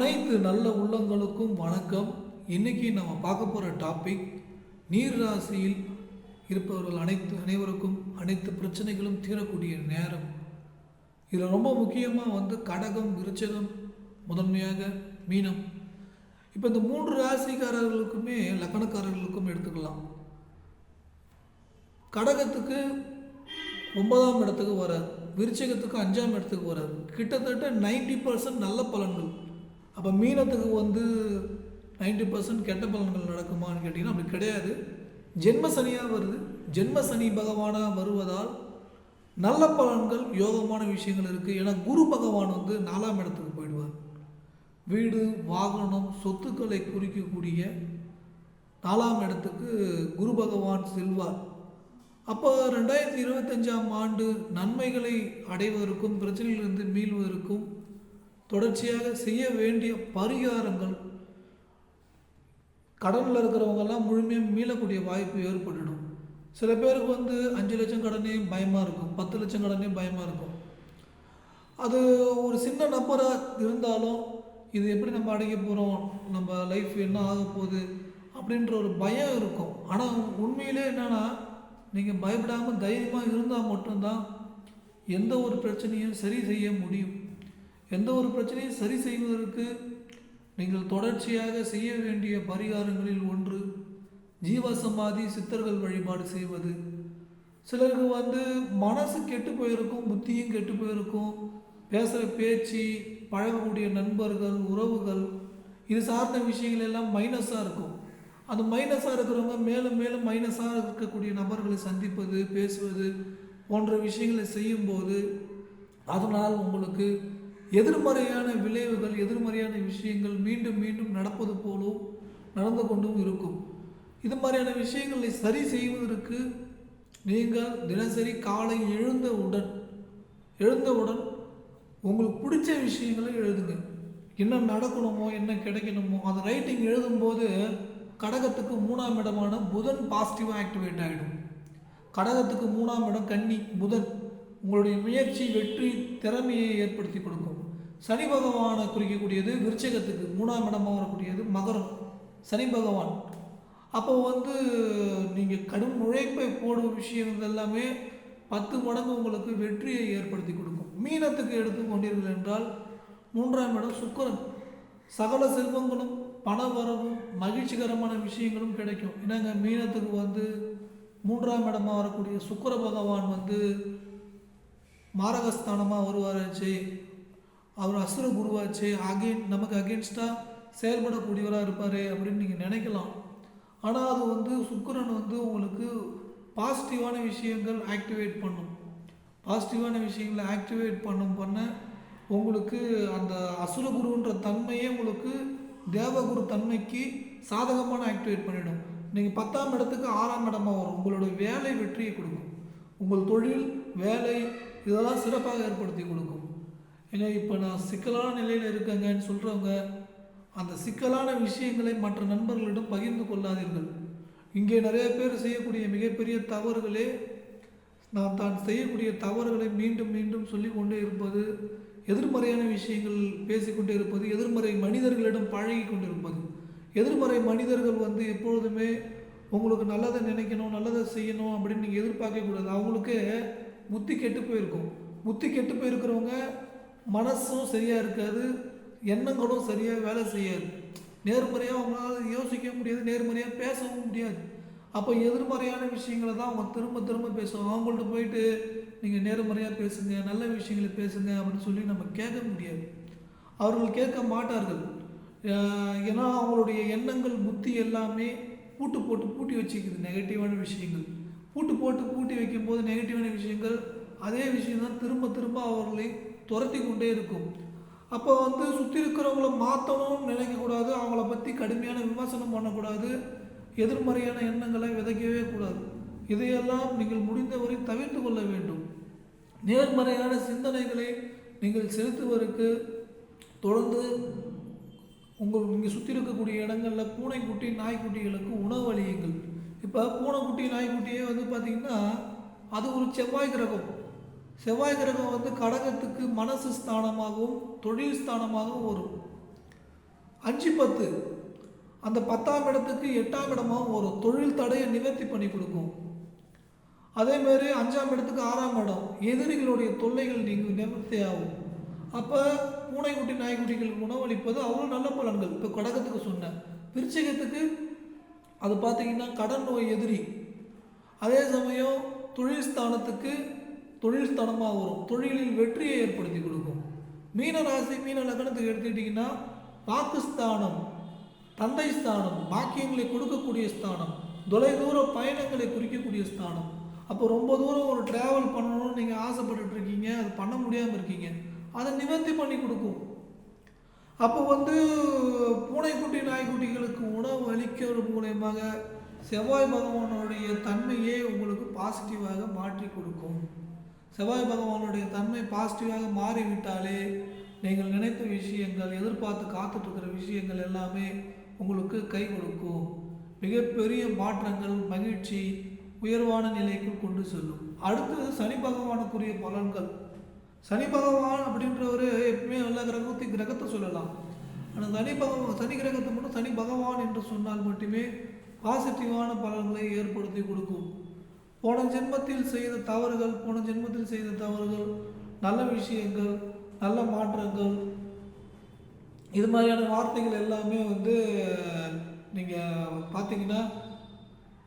அனைத்து நல்ல உள்ளங்களுக்கும் வணக்கம். இன்னைக்கு நம்ம பார்க்க போகிற டாபிக் நீர் ராசியில் இருப்பவர்கள் அனைத்து அனைவருக்கும் அனைத்து பிரச்சனைகளும் தீரக்கூடிய நேரம். இதில் ரொம்ப முக்கியமாக வந்து கடகம் விருச்சகம் முதன்மையாக மீனம். இப்போ இந்த மூன்று ராசிக்காரர்களுக்குமே லக்கணக்காரர்களுக்கும் எடுத்துக்கலாம். கடகத்துக்கு ஒன்பதாம் இடத்துக்கு வராது விருச்சகத்துக்கு அஞ்சாம் இடத்துக்கு வராது கிட்டத்தட்ட 90% பர்சன்ட் நல்ல பலன்கள். அப்போ மீனத்துக்கு வந்து 90% பர்சன்ட் கெட்ட பலன்கள் நடக்குமான்னு கேட்டிங்கன்னா அப்படி கிடையாது. ஜென்ம சனியாக வருது. ஜென்ம சனி பகவானாக வருவதால் நல்ல பலன்கள் யோகமான விஷயங்கள் இருக்குது ஏன்னா குரு பகவான் வந்து நாலாம் இடத்துக்கு போயிடுவார். வீடு வாகனம் சொத்துக்களை குறிக்கக்கூடிய நாலாம் இடத்துக்கு குரு பகவான் செல்வார். அப்போ ரெண்டாயிரத்தி இருபத்தஞ்சாம் ஆண்டு நன்மைகளை அடைவதற்கும் பிரச்சனையிலிருந்து மீள்வதற்கும் தொடர்ச்சியாக செய்ய வேண்டிய பரிகாரங்கள். கடனில் இருக்கிறவங்கெல்லாம் முழுமையாக மீளக்கூடிய வாய்ப்பு ஏற்பட்டுடும். சில பேருக்கு வந்து அஞ்சு லட்சம் கடனே பயமாக இருக்கும் பத்து லட்சம் கடனே பயமாக இருக்கும். அது ஒரு சின்ன நம்பராக இருந்தாலும் இது எப்படி நம்ம அடைக்க போகிறோம் நம்ம லைஃப் என்ன ஆக போகுது அப்படின்ற ஒரு பயம் இருக்கும். ஆனால் உண்மையிலே என்னென்னா நீங்கள் பயப்படாமல் தைரியமாக இருந்தால் மட்டும்தான் எந்த ஒரு பிரச்சனையும் சரி செய்ய முடியும். எந்த ஒரு பிரச்சனையும் சரி செய்வதற்கு நீங்கள் தொடர்ச்சியாக செய்ய வேண்டிய பரிகாரங்களில் ஒன்று ஜீவசமாதி சித்தர்கள் வழிபாடு செய்வது. சிலருக்கு வந்து மனசு கெட்டு போயிருக்கும் புத்தியும் கெட்டு போயிருக்கும். பேசுகிற பேச்சு பழகக்கூடிய நண்பர்கள் உறவுகள் இது சார்ந்த விஷயங்கள் எல்லாம் மைனஸாக இருக்கும். அந்த மைனஸாக இருக்கிறவங்க மேலும் மேலும் மைனஸாக இருக்கக்கூடிய நபர்களை சந்திப்பது பேசுவது போன்ற விஷயங்களை செய்யும்போது அதனால் உங்களுக்கு எதிர்மறையான விளைவுகள் எதிர்மறையான விஷயங்கள் மீண்டும் மீண்டும் நடப்பது போலும் நடந்து கொண்டும் இருக்கும். இது மாதிரியான விஷயங்களை சரி செய்வதற்கு நீங்கள் தினசரி காலை எழுந்தவுடன் எழுந்தவுடன் உங்களுக்கு பிடிச்ச விஷயங்களை எழுதுங்க. என்ன நடக்கணுமோ என்ன கிடைக்கணுமோ அந்த ரைட்டிங் எழுதும்போது கடகத்துக்கு மூணாம் இடமான புதன் பாசிட்டிவாக ஆக்டிவேட் ஆகிடும் கடகத்துக்கு மூணாம் இடம் கன்னி புதன். உங்களுடைய முயற்சி வெற்றி திறமையை ஏற்படுத்தி கொடுக்கும். சனி பகவானை குறிக்கக்கூடியது விருச்சகத்துக்கு மூணாம் இடமாக வரக்கூடியது மகரம். சனி பகவான். அப்போ வந்து நீங்கள் கடும் உழைப்பை போடும் விஷயங்கள் எல்லாமே பத்து மடங்கு உங்களுக்கு வெற்றியை ஏற்படுத்தி கொடுக்கும். மீனத்துக்கு எடுத்துக்கொண்டீர்கள் என்றால் மூன்றாம் இடம் சுக்கரன். சகல செல்வங்களும் பண வரவும் மகிழ்ச்சிகரமான விஷயங்களும் கிடைக்கும். ஏன்னாங்க மீனத்துக்கு வந்து மூன்றாம் இடமாக வரக்கூடிய சுக்கர பகவான் வந்து மாரகஸ்தானமாக வருவாராச்சு. அவர் அசுர குருவாச்சு அகெயின் நமக்கு அகெயின்ஸ்டாக செயல்படக்கூடியவராக இருப்பார் அப்படின்னு நீங்கள் நினைக்கலாம். ஆனால் அது வந்து சுக்கரன் வந்து உங்களுக்கு பாசிட்டிவான விஷயங்கள் ஆக்டிவேட் பண்ணும். பாசிட்டிவான விஷயங்களை ஆக்டிவேட் பண்ணும் பண்ண உங்களுக்கு அந்த அசுரகுருன்ற தன்மையே உங்களுக்கு தேவகுரு தன்மைக்கு சாதகமான ஆக்டிவேட் பண்ணிடும். நீங்கள் பத்தாம் இடத்துக்கு ஆறாம் இடமாக வரும். உங்களோட வேலை வெற்றியை கொடுக்கும். உங்கள் தொழில் வேலை இதெல்லாம் சிறப்பாக ஏற்படுத்தி கொடுக்கும். ஏன்னா இப்போ நான் சிக்கலான நிலையில் இருக்கேங்கன்னு சொல்கிறவங்க அந்த சிக்கலான விஷயங்களை மற்ற நண்பர்களிடம் பகிர்ந்து கொள்ளாதீர்கள். இங்கே நிறைய பேர் செய்யக்கூடிய மிகப்பெரிய தவறுகளே நாம் தான் செய்யக்கூடிய தவறுகளை மீண்டும் மீண்டும் சொல்லிக் கொண்டே இருப்பது எதிர்மறையான விஷயங்கள் பேசிக்கொண்டே இருப்பது எதிர்மறை மனிதர்களிடம் பழகி கொண்டிருப்பது. எதிர்மறை மனிதர்கள் வந்து எப்பொழுதுமே உங்களுக்கு நல்லதை நினைக்கணும் நல்லதை செய்யணும் அப்படின்னு நீங்கள் எதிர்பார்க்கக்கூடாது அவங்களுக்கு புத்தி கெட்டு போயிருக்கும். புத்தி கெட்டு போயிருக்கிறவங்க மனசும் சரியாக இருக்காது எண்ணங்களும் சரியாக வேலை செய்யாது. நேர்மறையாக அவங்களால யோசிக்க முடியாது நேர்மறையாக பேசவும் முடியாது. அப்போ எதிர்மறையான விஷயங்களை தான் அவங்க திரும்ப திரும்ப பேசுவாங்க. அவங்கள்ட்ட போயிட்டு நீங்கள் நேர்மறையாக பேசுங்க நல்ல விஷயங்களை பேசுங்க அப்படின்னு சொல்லி நம்ம கேட்க முடியாது. அவர்கள் கேட்க மாட்டார்கள். ஏன்னா அவங்களுடைய எண்ணங்கள் புத்தி எல்லாமே பூட்டு போட்டு பூட்டி வச்சுக்குது நெகட்டிவான விஷயங்கள். பூட்டு போட்டு பூட்டி வைக்கும்போது நெகட்டிவான விஷயங்கள் அதே விஷயம் தான் திரும்ப திரும்ப அவர்களை துரத்தி கொண்டே இருக்கும். அப்போ வந்து சுற்றி இருக்கிறவங்கள மாற்றணும்னு நினைக்கக்கூடாது அவங்கள பற்றி கடுமையான விமர்சனம் பண்ணக்கூடாது எதிர்மறையான எண்ணங்களை விதைக்கவே கூடாது. இதையெல்லாம் நீங்கள் முடிந்தவரை தவிர்த்து கொள்ள வேண்டும். நேர்மறையான சிந்தனைகளை நீங்கள் செலுத்துவதற்கு தொடர்ந்து உங்கள் நீங்கள் சுற்றி இருக்கக்கூடிய இடங்களில் பூனைக்குட்டி நாய்க்குட்டிகளுக்கு உணவு அளியுங்கள். இப்போ பூனைக்குட்டி நாய்க்குட்டியே வந்து பார்த்திங்கன்னா அது ஒரு செவ்வாய் கிரகம். செவ்வாய் கிரகம் வந்து கடகத்துக்கு மனசு ஸ்தானமாகவும் தொழில் ஸ்தானமாகவும் வரும். அஞ்சு பத்து அந்த பத்தாம் இடத்துக்கு எட்டாம் இடமாகவும் வரும். தொழில் தடையை நிவர்த்தி பண்ணி கொடுக்கும். அதே மாதிரி அஞ்சாம் இடத்துக்கு ஆறாம் இடம் எதிரிகளுடைய தொல்லைகள் நீங்கள் நிவர்த்தி ஆகும். அப்போ பூனைக்குட்டி நாய்க்குட்டிகளுக்கு உணவளிப்பது அவ்வளோ நல்ல பலன்கள். இப்போ கடகத்துக்கு சொன்னேன். விருச்சிகத்துக்கு அது பார்த்தீங்கன்னா கடன் நோய் எதிரி. அதே சமயம் தொழில் ஸ்தானத்துக்கு தொழில் ஸ்தானமாக வரும். தொழிலில் வெற்றியை ஏற்படுத்தி கொடுக்கும். மீன ராசி மீன லக்னத்துக்கு எடுத்துக்கிட்டிங்கன்னா பாகிஸ்தானம் தந்தை ஸ்தானம் பாக்கியங்களை கொடுக்கக்கூடிய ஸ்தானம் தொலைதூர பயணங்களை குறிக்கக்கூடிய ஸ்தானம். அப்போ ரொம்ப தூரம் ஒரு ட்ராவல் பண்ணணும்னு நீங்கள் ஆசைப்பட்டுட்டு இருக்கீங்க அது பண்ண முடியாமல் இருக்கீங்க. அதை நிவர்த்தி பண்ணி கொடுக்கும். அப்போ வந்து பூனைக்குட்டி நாய்க்குட்டிகளுக்கு உணவு அளிக்கிறது மூலயமாக செவ்வாய் பகவானுடைய தன்மையே உங்களுக்கு பாசிட்டிவாக மாற்றி கொடுக்கும். செவ்வாய் பகவானுடைய தன்மை பாசிட்டிவாக மாறிவிட்டாலே நீங்கள் நினைத்த விஷயங்கள் எதிர்பார்த்து காத்துட்ருக்கிற விஷயங்கள் எல்லாமே உங்களுக்கு கை கொடுக்கும். மிகப்பெரிய மாற்றங்கள் மகிழ்ச்சி உயர்வான நிலைக்கு கொண்டு செல்லும். அடுத்தது சனி பகவானுக்குரிய பலன்கள். சனி பகவான் அப்படின்றவர் எப்பவுமே நல்ல கிரகத்தை கிரகத்தை சொல்லலாம். ஆனால் சனி பகவான் சனி கிரகத்தை மட்டும் சனி பகவான் என்று சொன்னால் மட்டுமே பாசிட்டிவான பலன்களை ஏற்படுத்தி கொடுக்கும். போன ஜென்மத்தில் செய்த தவறுகள் போன ஜென்மத்தில் செய்த தவறுகள் நல்ல விஷயங்கள் நல்ல மாற்றங்கள் இது மாதிரியான வார்த்தைகள் எல்லாமே வந்து நீங்கள் பார்த்தீங்கன்னா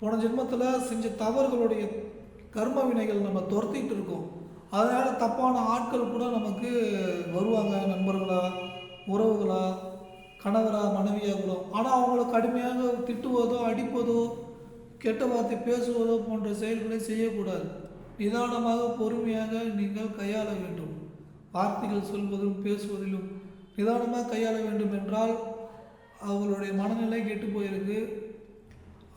போன ஜென்மத்தில் செஞ்ச தவறுகளுடைய கர்ம வினைகள் நம்ம துரத்திட்டு இருக்கோம். அதனால் தப்பான ஆட்கள் கூட நமக்கு வருவாங்க நண்பர்களா உறவுகளா கணவரா மனைவியாக கூட. ஆனால் அவங்கள கடுமையாக திட்டுவதோ அடிப்பதோ கெட்ட வார்த்தை பேசுவதோ போன்ற செயல்களை செய்யக்கூடாது. நிதானமாக பொறுமையாக நீங்கள் கையாள வேண்டும். வார்த்தைகள் சொல்வதிலும் பேசுவதிலும் நிதானமாக கையாள வேண்டும் என்றால் அவங்களுடைய மனநிலை கெட்டு போயிருக்கு.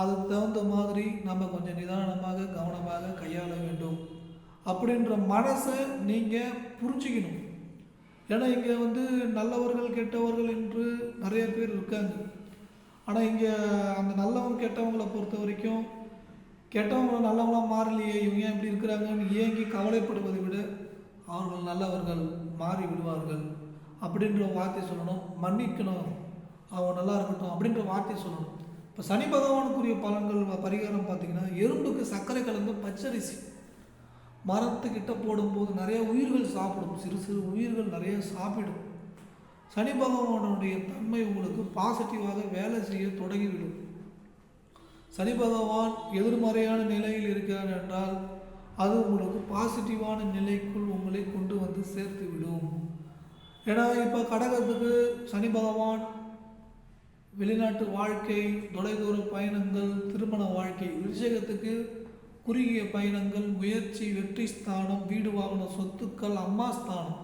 அதுக்கு தகுந்த மாதிரி நம்ம கொஞ்சம் நிதானமாக கவனமாக கையாள வேண்டும். அப்படின்ற மனசை நீங்கள் புரிஞ்சுக்கணும். ஏன்னா இங்கே வந்து நல்லவர்கள் கெட்டவர்கள் என்று நிறைய பேர் இருக்காங்க. ஆனால் இங்கே அந்த நல்லவங்க கெட்டவங்களை பொறுத்த வரைக்கும் கெட்டவங்க நல்லவங்களாம் மாறலையே இவங்க ஏன் இப்படி இருக்கிறாங்கன்னு ஏங்கி கவலைப்படுவதை விட அவர்கள் நல்லவர்கள் மாறி விடுவார்கள் அப்படின்ற வார்த்தை சொல்லணும். மன்னிக்கணும். அவங்க நல்லா இருக்கட்டும் அப்படின்ற வார்த்தை சொல்லணும். இப்போ சனி பகவானுக்குரிய பலன்கள் பரிகாரம் பார்த்தீங்கன்னா எறும்புக்கு சர்க்கரை கலந்து பச்சரிசி. மரத்துக்கிட்ட போடும்போது நிறைய உயிர்கள் சாப்பிடும். சிறு சிறு உயிர்கள் நிறைய சாப்பிடும். சனி பகவானுடைய தன்மை உங்களுக்கு பாசிட்டிவாக வேலை செய்ய தொடங்கிவிடும். சனி பகவான் எதிர்மறையான நிலையில் இருக்கிறார் என்றால் அது உங்களுக்கு பாசிட்டிவான நிலைக்குள் உங்களை கொண்டு வந்து சேர்த்து விடும் ஏன்னா இப்போ கடகத்துக்கு சனி பகவான் வெளிநாட்டு வாழ்க்கை தொலைதூர பயணங்கள் திருமண வாழ்க்கை விஷயத்துக்கு குறுகிய பயணங்கள் முயற்சி வெற்றி ஸ்தானம் வீடு வாங்கின சொத்துக்கள் அம்மா ஸ்தானம்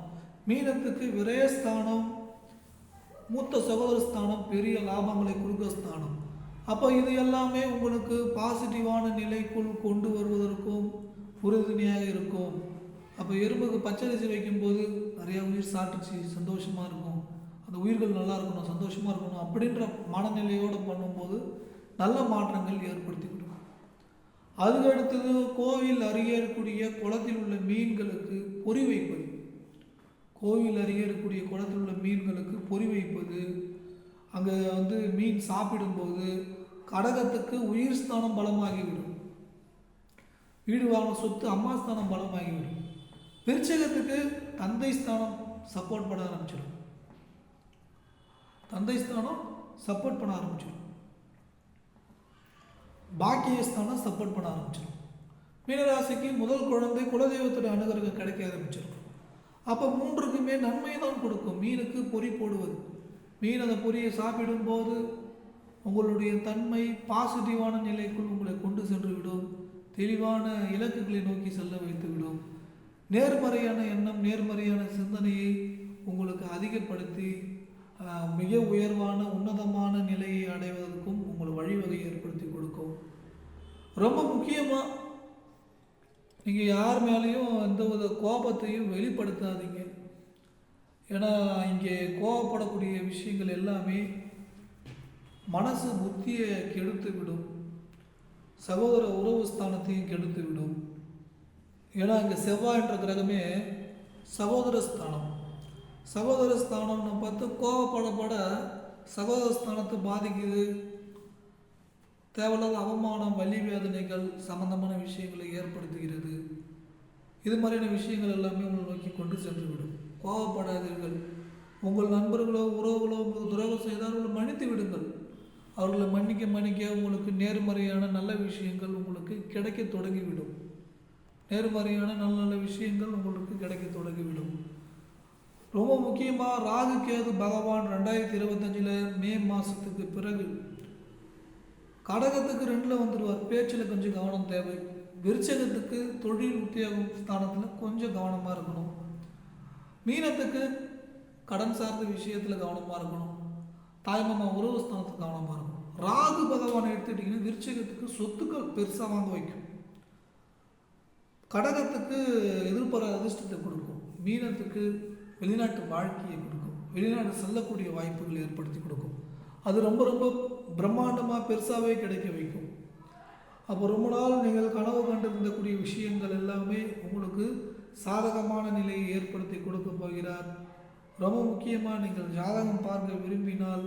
மீனத்துக்கு விரயஸ்தானம் மூத்த சகோதர ஸ்தானம் பெரிய லாபங்களை கொடுக்க ஸ்தானம் அப்போ இது எல்லாமே உங்களுக்கு பாசிட்டிவான நிலைக்குள் கொண்டு வருவதற்கும் உறுதுணையாக இருக்கும். அப்போ எறும்புக்கு பச்சரிசி வைக்கும்போது நிறையா உயிர் சாப்பிட்டுச்சு சந்தோஷமாக இருக்கும். அந்த உயிர்கள் நல்லா இருக்கணும் சந்தோஷமாக இருக்கணும் அப்படின்ற மனநிலையோடு பண்ணும்போது நல்ல மாற்றங்கள் ஏற்படுத்தி கொடுக்கும் அதுக்கு அடுத்தது கோவில் அருகே இருக்கக்கூடிய குளத்தில் உள்ள மீன்களுக்கு பொறி வைப்பது. கோவில் அருகே இருக்கக்கூடிய குளத்தில் உள்ள மீன்களுக்கு பொறி வைப்பது அங்கே வந்து மீன் சாப்பிடும்போது கடகத்துக்கு உயிர் ஸ்தானம் பலமாகிவிடும். வீடு வாங்கின சொத்து அம்மா ஸ்தானம் பலமாகிவிடும். விருச்சகத்துக்கு தந்தை ஸ்தானம் சப்போர்ட் பண்ண ஆரம்பிச்சிடும். தந்தை ஸ்தானம் சப்போர்ட் பண்ண ஆரம்பிச்சிடும். பாக்கிய ஸ்தானம் சப்போர்ட் பண்ண ஆரம்பிச்சிடும். மீனராசிக்கு முதல் குழந்தை குலதெய்வத்துடைய அனுகிரகம் கிடைக்க ஆரம்பிச்சிடும் அப்போ மூன்றுக்குமே நன்மை தான் கொடுக்கும். மீனுக்கு பொறி போடுவது. மீன் அந்த பொரியை சாப்பிடும்போது உங்களுடைய தன்மை பாசிட்டிவான நிலைக்குள் உங்களை கொண்டு சென்று விடும் தெளிவான இலக்குகளை நோக்கி செல்ல வைத்துவிடும். நேர்மறையான எண்ணம் நேர்மறையான சிந்தனையை உங்களுக்கு அதிகப்படுத்தி மிக உயர்வான உன்னதமான நிலையை அடைவதற்கும் உங்களுக்கு வழிவகை ஏற்படுத்தி கொடுக்கும். ரொம்ப முக்கியமாக நீங்கள் யார் மேலேயும் எந்த வித கோபத்தையும் வெளிப்படுத்தாதீங்க. ஏன்னா இங்கே கோபப்படக்கூடிய விஷயங்கள் எல்லாமே மனசு புத்தியை கெடுத்து விடும் சகோதர உறவு ஸ்தானத்தையும் கெடுத்து விடும் ஏன்னா இங்கே செவ்வாய் என்ற கிரகமே சகோதர ஸ்தானம். சகோதர ஸ்தானம்னு பார்த்து கோவப்படப்பட சகோதர ஸ்தானத்தை பாதிக்குது. தேவையில்லாத அவமானம் வலி வேதனைகள் சம்பந்தமான விஷயங்களை ஏற்படுத்துகிறது. இது மாதிரியான விஷயங்கள் எல்லாமே உங்களை நோக்கி கொண்டு சென்றுவிடும். கோபப்படாதீர்கள் உங்கள் நண்பர்களோ உறவுகளோ உங்களுக்கு துரோகம் செய்தால் அவர்களை மன்னித்து விடுங்கள். அவர்களை மன்னிக்க மன்னிக்க உங்களுக்கு நேர்மறையான நல்ல விஷயங்கள் உங்களுக்கு கிடைக்க தொடங்கிவிடும். நேர்மறையான நல்ல நல்ல விஷயங்கள் உங்களுக்கு கிடைக்க தொடங்கிவிடும். ரொம்ப முக்கியமாக ராகு கேது பகவான் ரெண்டாயிரத்தி இருபத்தஞ்சில் மே மாதத்துக்கு பிறகு கடகத்துக்கு ரெண்டில் வந்துடுவார் பேச்சில் கொஞ்சம் கவனம் தேவை. விருச்சகத்துக்கு தொழில் உத்தியோகம் ஸ்தானத்தில் கொஞ்சம் கவனமாக இருக்கணும். மீனத்துக்கு கடன் சார்ந்த விஷயத்தில் கவனமாக இருக்கணும். தாய்மாமா உறவு ஸ்தானத்துக்கு கவனமாக இருக்கணும். ராகு பகவானை எடுத்துக்கிட்டிங்கன்னா விருச்சகத்துக்கு சொத்துக்கள் பெருசாக வாங்க வைக்கும். கடகத்துக்கு எதிர்பாராத அதிர்ஷ்டத்தை கொடுக்கும். மீனத்துக்கு வெளிநாட்டு வாழ்க்கையை கொடுக்கும். வெளிநாடு செல்லக்கூடிய வாய்ப்புகள் ஏற்படுத்தி கொடுக்கும். அது ரொம்ப ரொம்ப பிரம்மாண்டமாக பெருசாகவே கிடைக்க வைக்கும். அப்போ ரொம்ப நாள் நீங்கள் கனவு கண்டிருந்தக்கூடிய விஷயங்கள் எல்லாமே உங்களுக்கு சாதகமான நிலையை ஏற்படுத்தி கொடுக்க போகிறார். ரொம்ப முக்கியமாக நீங்கள் ஜாதகம் பார்க்க விரும்பினால்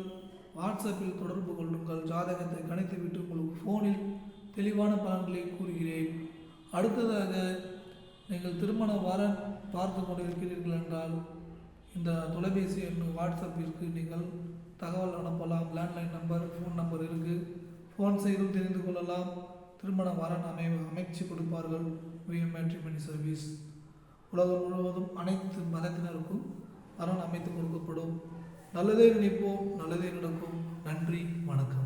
வாட்ஸ்அப்பில் தொடர்பு கொள்ளுங்கள். ஜாதகத்தை கணித்து விட்டு உங்களுக்கு ஃபோனில் தெளிவான பலன்களை கூறுகிறேன். அடுத்ததாக நீங்கள் திருமண வரன் பார்த்து கொண்டிருக்கிறீர்கள் என்றால் இந்த தொலைபேசி எண் வாட்ஸ்அப்பிற்கு நீங்கள் தகவல் அனுப்பலாம். லேண்ட்லைன் நம்பர் ஃபோன் நம்பர் இருக்குது ஃபோன் செய்தும் தெரிந்து கொள்ளலாம். திருமண வரன் அமை அமைச்சு கொடுப்பார்கள். விஎம் மேட்ரிமணி சர்வீஸ் உலகம் முழுவதும் அனைத்து மதத்தினருக்கும் வரன் அமைத்து கொடுக்கப்படும். நல்லதே நினைப்போம். நல்லதே நடக்கும். நன்றி. வணக்கம்.